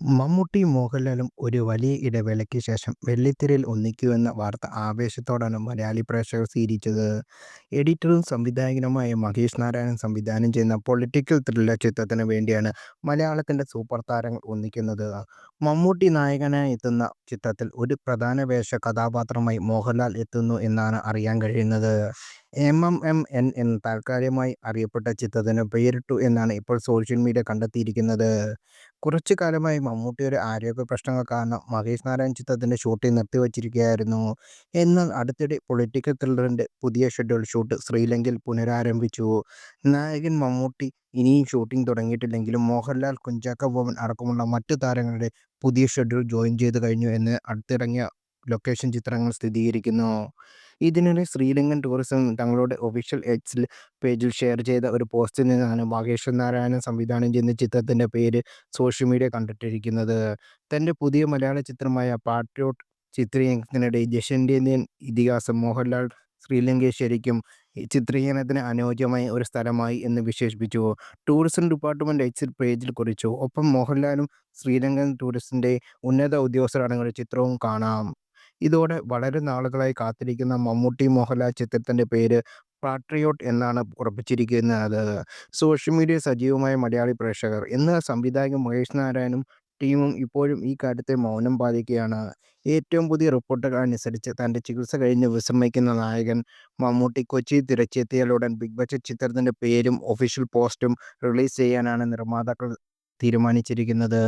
മമ്മൂട്ടിയും മോഹൻലാലും ഒരു വലിയ ഇടവേളയ്ക്ക് ശേഷം വെള്ളിത്തിരയിൽ ഒന്നിക്കുമെന്ന വാർത്ത ആവേശത്തോടാണ് മലയാളി പ്രേക്ഷകർ സ്വീകരിച്ചത്. എഡിറ്ററും സംവിധായകനുമായ മഹേഷ് നാരായണൻ സംവിധാനം ചെയ്യുന്ന പൊളിറ്റിക്കൽ ത്രില്ലർ ചിത്രത്തിന് വേണ്ടിയാണ് മലയാളത്തിന്റെ സൂപ്പർ താരങ്ങൾ ഒന്നിക്കുന്നത്. മമ്മൂട്ടി നായകനായി എത്തുന്ന ചിത്രത്തിൽ ഒരു പ്രധാന വേഷ കഥാപാത്രമായി മോഹൻലാൽ എത്തുന്നു എന്നാണ് അറിയാൻ കഴിയുന്നത്. എം. എം. എം. എൻ എന്ന് താൽക്കാലികമായി അറിയപ്പെട്ട ചിത്രത്തിന് പേരിട്ടു എന്നാണ് ഇപ്പോൾ സോഷ്യൽ മീഡിയ കണ്ടെത്തിയിരിക്കുന്നത്. കുറച്ചു കാലമായി ഒരു ആരോഗ്യ പ്രശ്നങ്ങൾ കാരണം മഹേഷ് നാരായൺ ചിത്രത്തിന്റെ ഷൂട്ടിംഗ് നിർത്തിവച്ചിരിക്കുകയായിരുന്നു. എന്നാൽ അടുത്തിടെ പൊളിറ്റിക്കൽ ത്രില്ലറിന്റെ പുതിയ ഷെഡ്യൂൾ ഷൂട്ട് ശ്രീലങ്കയിൽ പുനരാരംഭിച്ചു. നായകൻ മമ്മൂട്ടി ഇനിയും ഷൂട്ടിംഗ് തുടങ്ങിയിട്ടില്ലെങ്കിലും മോഹൻലാൽ, കുഞ്ചാക്കോ ബോബൻ അടക്കമുള്ള മറ്റു താരങ്ങളുടെ പുതിയ ഷെഡ്യൂൾ ജോയിൻ ചെയ്തു കഴിഞ്ഞു എന്ന് അടുത്തിറങ്ങിയ ലൊക്കേഷൻ ചിത്രങ്ങൾ സ്ഥിരീകരിക്കുന്നു. ഇതിനിടെ ശ്രീലങ്കൻ ടൂറിസം തങ്ങളുടെ ഒഫീഷ്യൽ എക്സിൽ പേജിൽ ഷെയർ ചെയ്ത ഒരു പോസ്റ്റിൽ നിന്നാണ് മഹേഷ് നാരായണൻ സംവിധാനം ചെയ്യുന്ന ചിത്രത്തിന്റെ പേര് സോഷ്യൽ മീഡിയ കണ്ടിട്ടിരിക്കുന്നത്. തന്റെ പുതിയ മലയാള ചിത്രമായ പാട്രിയോട്ട് ചിത്രീകരണത്തിനിടെ ദക്ഷിണേന്ത്യൻ ഇതിഹാസം മോഹൻലാൽ ശ്രീലങ്കയെ ശരിക്കും ചിത്രീകരണത്തിന് അനുയോജ്യമായ ഒരു സ്ഥലമായി എന്ന് വിശേഷിപ്പിച്ചു ടൂറിസം ഡിപ്പാർട്ട്മെന്റ് എക്സിറ്റ് പേജിൽ കുറിച്ചു. ഒപ്പം മോഹൻലാലും ശ്രീലങ്കൻ ടൂറിസ്റ്റിന്റെ ഉന്നത ഉദ്യോഗസ്ഥരാണെങ്കിൽ അടങ്ങുന്ന ചിത്രവും കാണാം. ഇതോടെ വളരെ നാളുകളായി കാത്തിരിക്കുന്ന മമ്മൂട്ടി-മോഹൻലാൽ ചിത്രത്തിന്റെ പേര് പാട്രിയോട്ട് എന്നാണ് ഉറപ്പിച്ചിരിക്കുന്നത്. സോഷ്യൽ മീഡിയ സജീവമായ മലയാളി പ്രേക്ഷകർ. എന്ന സംവിധായകൻ മഹേഷ് നാരായണും ടീമും ഇപ്പോഴും ഈ കാര്യത്തെ മൗനം പാലിക്കുകയാണ്. ഏറ്റവും പുതിയ റിപ്പോർട്ടുകൾ അനുസരിച്ച് തന്റെ ചികിത്സ കഴിഞ്ഞ് വിശ്രമിക്കുന്ന നായകൻ മമ്മൂട്ടി കൊച്ചി തിരച്ചെത്തിയാലുടൻ ബിഗ് ബജറ്റ് ചിത്രത്തിന്റെ പേരും ഒഫീഷ്യൽ പോസ്റ്റും റിലീസ് ചെയ്യാനാണ് നിർമ്മാതാക്കൾ തീരുമാനിച്ചിരിക്കുന്നത്.